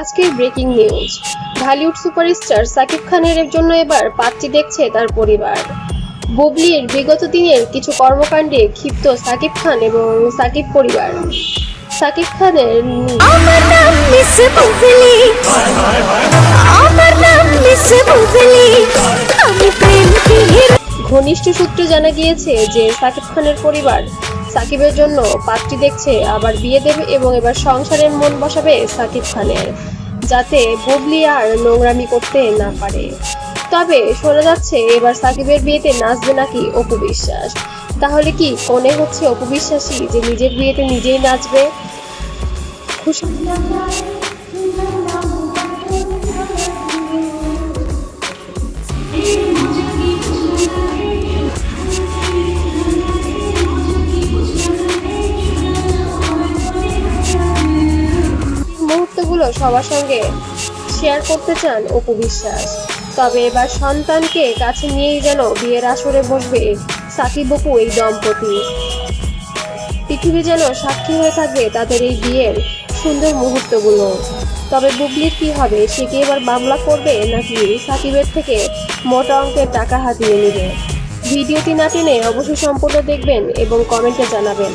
আজকের breaking news. Dhallywood superstar Shakib খানের জন্য এবার পাত্রী দেখছে তার পরিবার। বুবলির বিগত দিনের কিছু কর্মকাণ্ডে ক্ষিপ্ত সাকিব খান এবং সাকিব পরিবার। সাকিব খানের আমার নাম ঘনিষ্ঠ সূত্রে জানা গিয়েছে যে সাকিব খানের পরিবার সাকিবের জন্য পাত্রী দেখছে, আবার বিয়ে দেবে এবং এবার সংসারের মন বসাবে সাকিব খানের, যাতে বুবলি আর নোংরামি করতে না পারে। তবে শোনা যাচ্ছে, এবার সাকিবের বিয়েতে নাচবে নাকি অপু বিশ্বাস। তাহলে কি কোনে হচ্ছে অপু বিশ্বাসী যে নিজের বিয়েতে নিজেই নাচবে? খুশি? মুহূর্তগুলো সবার সঙ্গে শেয়ার করতে চান অপু বিশ্বাস। তবে এবার সন্তানকে কাছে নিয়েই যেন বিয়ের আসরে বসবে সাকিব অপু এই দম্পতি। পৃথিবী যেন সাক্ষী হয়ে থাকবে তাদের এই বিয়ের সুন্দর মুহূর্তগুলো। তবে বুবলির কি হবে, সে কি এবার মামলা করবে, নাকি সাকিবের থেকে মোটা অঙ্কের টাকা হাতিয়ে নেবে? ভিডিওটি না টেনে অবশ্যই সম্পূর্ণ দেখবেন এবং কমেন্টে জানাবেন।